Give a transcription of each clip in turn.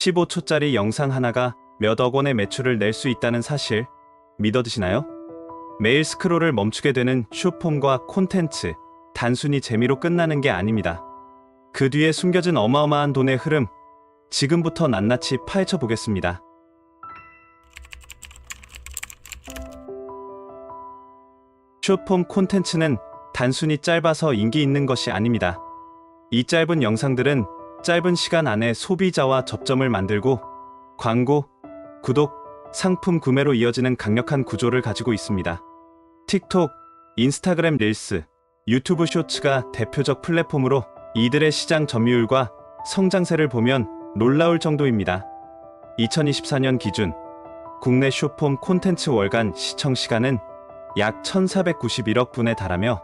15초짜리 영상 하나가 몇억 원의 매출을 낼 수 있다는 사실 믿어드시나요? 매일 스크롤을 멈추게 되는 슈폼과 콘텐츠 단순히 재미로 끝나는 게 아닙니다. 그 뒤에 숨겨진 어마어마한 돈의 흐름 지금부터 낱낱이 파헤쳐 보겠습니다. 슈폼 콘텐츠는 단순히 짧아서 인기 있는 것이 아닙니다. 이 짧은 영상들은 짧은 시간 안에 소비자와 접점을 만들고 광고, 구독, 상품 구매로 이어지는 강력한 구조를 가지고 있습니다. 틱톡, 인스타그램 릴스, 유튜브 쇼츠가 대표적 플랫폼으로 이들의 시장 점유율과 성장세를 보면 놀라울 정도입니다. 2024년 기준 국내 쇼폼 콘텐츠 월간 시청 시간은 약 1,491억 분에 달하며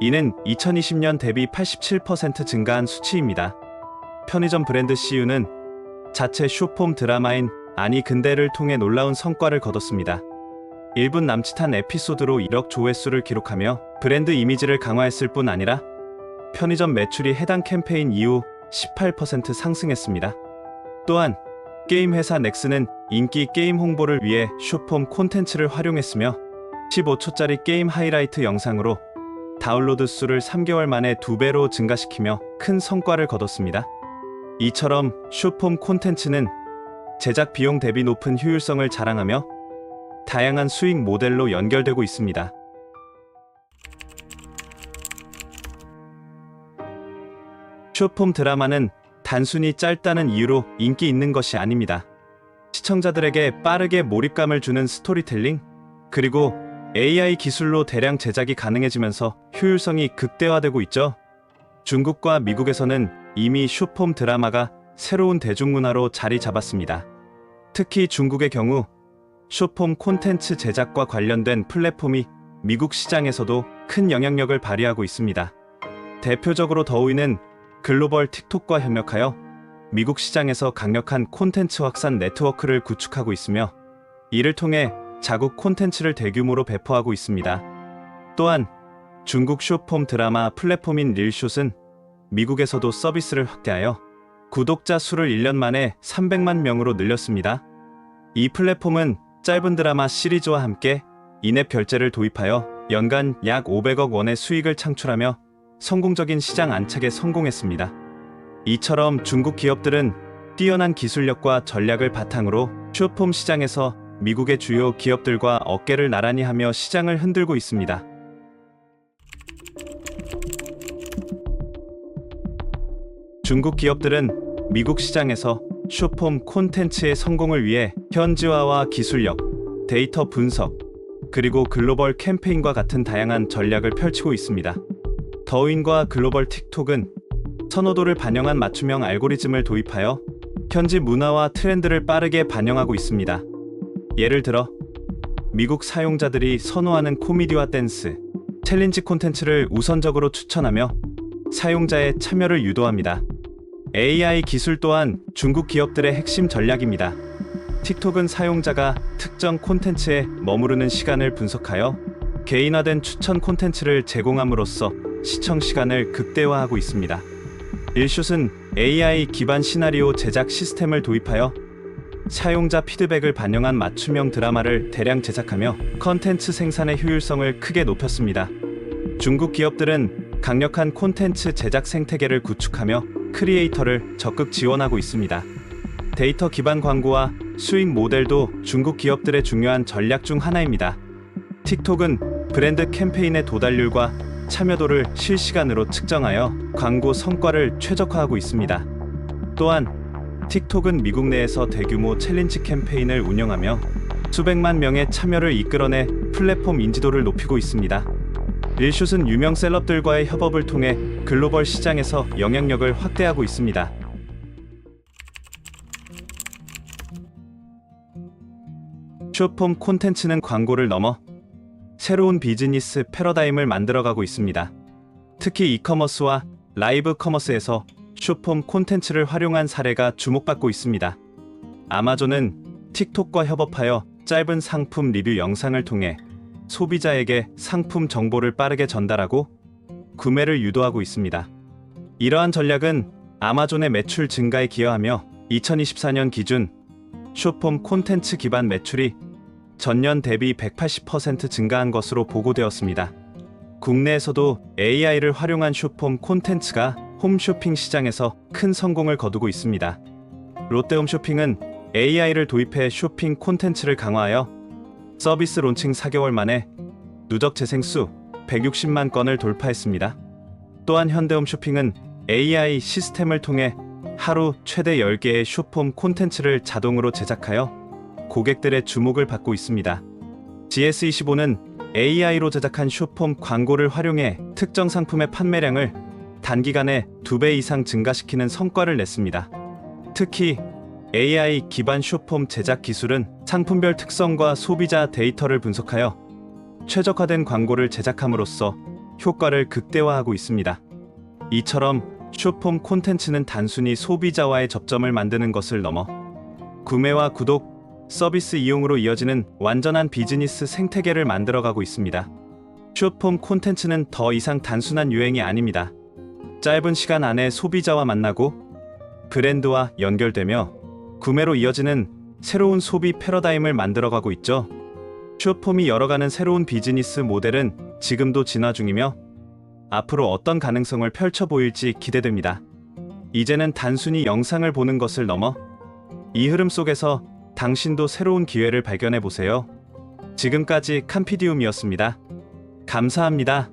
이는 2020년 대비 87% 증가한 수치입니다. 편의점 브랜드 CU는 자체 쇼폼 드라마인 아니 근대를 통해 놀라운 성과를 거뒀습니다. 1분 남짓한 에피소드로 1억 조회수를 기록하며 브랜드 이미지를 강화했을 뿐 아니라 편의점 매출이 해당 캠페인 이후 18% 상승했습니다. 또한 게임 회사 넥슨은 인기 게임 홍보를 위해 쇼폼 콘텐츠를 활용했으며 15초짜리 게임 하이라이트 영상으로 다운로드 수를 3개월 만에 2배로 증가시키며 큰 성과를 거뒀습니다. 이처럼 쇼폼 콘텐츠는 제작 비용 대비 높은 효율성을 자랑하며 다양한 수익 모델로 연결되고 있습니다. 쇼폼 드라마는 단순히 짧다는 이유로 인기 있는 것이 아닙니다. 시청자들에게 빠르게 몰입감을 주는 스토리텔링, 그리고 AI 기술로 대량 제작이 가능해지면서 효율성이 극대화되고 있죠. 중국과 미국에서는 이미 쇼폼 드라마가 새로운 대중문화로 자리 잡았습니다. 특히 중국의 경우 쇼폼 콘텐츠 제작과 관련된 플랫폼이 미국 시장에서도 큰 영향력을 발휘하고 있습니다. 대표적으로 더우이는 글로벌 틱톡과 협력하여 미국 시장에서 강력한 콘텐츠 확산 네트워크를 구축하고 있으며 이를 통해 자국 콘텐츠를 대규모로 배포하고 있습니다. 또한 중국 쇼폼 드라마 플랫폼인 릴숏은 미국에서도 서비스를 확대하여 구독자 수를 1년 만에 300만 명으로 늘렸습니다. 이 플랫폼은 짧은 드라마 시리즈와 함께 인앱 결제를 도입하여 연간 약 500억 원의 수익을 창출하며 성공적인 시장 안착에 성공했습니다. 이처럼 중국 기업들은 뛰어난 기술력과 전략을 바탕으로 쇼폼 시장에서 미국의 주요 기업들과 어깨를 나란히 하며 시장을 흔들고 있습니다. 중국 기업들은 미국 시장에서 쇼폼 콘텐츠의 성공을 위해 현지화와 기술력, 데이터 분석, 그리고 글로벌 캠페인과 같은 다양한 전략을 펼치고 있습니다. 더윈과 글로벌 틱톡은 선호도를 반영한 맞춤형 알고리즘을 도입하여 현지 문화와 트렌드를 빠르게 반영하고 있습니다. 예를 들어 미국 사용자들이 선호하는 코미디와 댄스, 챌린지 콘텐츠를 우선적으로 추천하며 사용자의 참여를 유도합니다. AI 기술 또한 중국 기업들의 핵심 전략입니다. 틱톡은 사용자가 특정 콘텐츠에 머무르는 시간을 분석하여 개인화된 추천 콘텐츠를 제공함으로써 시청 시간을 극대화하고 있습니다. 일숏은 AI 기반 시나리오 제작 시스템을 도입하여 사용자 피드백을 반영한 맞춤형 드라마를 대량 제작하며 컨텐츠 생산의 효율성을 크게 높였습니다. 중국 기업들은 강력한 콘텐츠 제작 생태계를 구축하며 크리에이터를 적극 지원하고 있습니다. 데이터 기반 광고와 수익 모델도 중국 기업들의 중요한 전략 중 하나입니다. 틱톡은 브랜드 캠페인의 도달률과 참여도를 실시간으로 측정하여 광고 성과를 최적화하고 있습니다. 또한 틱톡은 미국 내에서 대규모 챌린지 캠페인을 운영하며 수백만 명의 참여를 이끌어내 플랫폼 인지도를 높이고 있습니다. 릴숏은 유명 셀럽들과의 협업을 통해 글로벌 시장에서 영향력을 확대하고 있습니다. 쇼폼 콘텐츠는 광고를 넘어 새로운 비즈니스 패러다임을 만들어가고 있습니다. 특히 이커머스와 라이브 커머스에서 쇼폼 콘텐츠를 활용한 사례가 주목받고 있습니다. 아마존은 틱톡과 협업하여 짧은 상품 리뷰 영상을 통해 소비자에게 상품 정보를 빠르게 전달하고 구매를 유도하고 있습니다. 이러한 전략은 아마존의 매출 증가에 기여하며 2024년 기준 쇼폼 콘텐츠 기반 매출이 전년 대비 180% 증가한 것으로 보고되었습니다. 국내에서도 AI를 활용한 쇼폼 콘텐츠가 홈쇼핑 시장에서 큰 성공을 거두고 있습니다. 롯데홈쇼핑은 AI를 도입해 쇼핑 콘텐츠를 강화하여 서비스 론칭 4개월 만에 누적 재생 수 160만 건을 돌파했습니다. 또한 현대홈 쇼핑은 AI 시스템을 통해 하루 최대 10개의 쇼폼 콘텐츠를 자동으로 제작하여 고객들의 주목을 받고 있습니다. GS25는 AI로 제작한 쇼폼 광고를 활용해 특정 상품의 판매량을 단기간에 2배 이상 증가시키는 성과를 냈습니다. 특히 AI 기반 쇼폼 제작 기술은 상품별 특성과 소비자 데이터를 분석하여 최적화된 광고를 제작함으로써 효과를 극대화하고 있습니다. 이처럼 쇼폼 콘텐츠는 단순히 소비자와의 접점을 만드는 것을 넘어 구매와 구독, 서비스 이용으로 이어지는 완전한 비즈니스 생태계를 만들어가고 있습니다. 쇼폼 콘텐츠는 더 이상 단순한 유행이 아닙니다. 짧은 시간 안에 소비자와 만나고 브랜드와 연결되며 구매로 이어지는 새로운 소비 패러다임을 만들어가고 있죠. 쇼폼이 열어가는 새로운 비즈니스 모델은 지금도 진화 중이며 앞으로 어떤 가능성을 펼쳐 보일지 기대됩니다. 이제는 단순히 영상을 보는 것을 넘어 이 흐름 속에서 당신도 새로운 기회를 발견해 보세요. 지금까지 캄피디움이었습니다. 감사합니다.